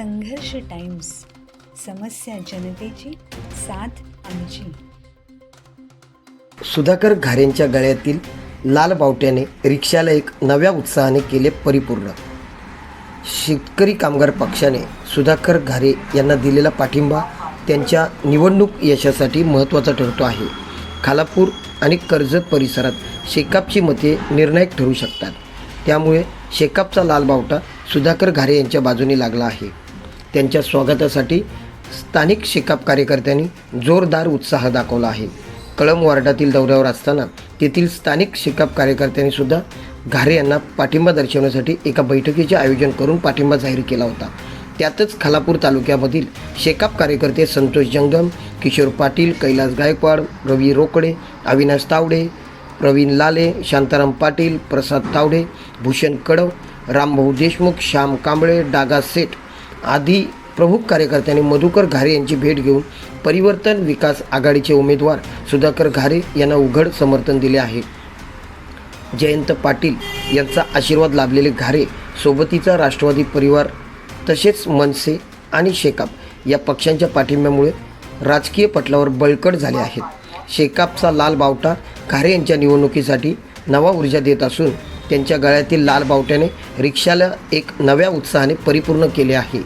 संघर्ष टाइम्स समस्या जनतेची साथ आमची. सुधाकर घारेंच्या गळ्यातील लाल बावट्याने रिक्षाला एक नव्या उत्साहाने केले परिपूर्ण. शेतकरी कामगार पक्षाने सुधाकर घारे यांना दिलेला पाठिंबा त्यांच्या निवडणूक यशासाठी महत्त्वाचा ठरतो आहे. खालापूर आणि कर्जत परिसरात शेकापची मते निर्णायक ठरू शकतात. त्यामुळे शेकापचा लाल बावटा सुधाकर घारे यांच्या बाजूने लागला आहे. त्यांच्या स्वागतासाठी स्थानिक शिकाप कार्यकर्त्यांनी जोरदार उत्साह दाखवला आहे. कळम वार्डातील दौऱ्यावर असताना तेथील स्थानिक शिकाप कार्यकर्त्यांनी सुद्धा घारे यांना पाठिंबा दर्शवण्यासाठी एका बैठकीचे आयोजन करून पाठिंबा जाहीर केला होता. त्यातच खालापूर तालुक्यामधील शेकाप कार्यकर्ते संतोष जंगम किशोर पाटील कैलास गायकवाड रवी रोकडे अविनाश तावडे प्रवीण लाले शांताराम पाटील प्रसाद तावडे भूषण कडव रामभाऊ देशमुख श्याम कांबळे डागा सेठ आदी प्रमुख कार्यकर्त्यांनी मधुकर घारे यांची भेट घेऊन परिवर्तन विकास आघाडीचे उमेदवार सुधाकर घारे यांना उघड समर्थन दिले आहे. जयंत पाटील यांचा आशीर्वाद लाभलेले घारे सोबतीचा राष्ट्रवादी परिवार तसेच मनसे आणि शेकाप या पक्षांच्या पाठिंब्यामुळे राजकीय पटलावर बळकट झाले आहेत. शेकापचा लाल बावटा घारे यांच्या निवडणुकीसाठी नवा ऊर्जा देत असून त्यांच्या गळ्यातील लाल बावट्याने रिक्षाला एक नव्या उत्साहाने परिपूर्ण केले आहे.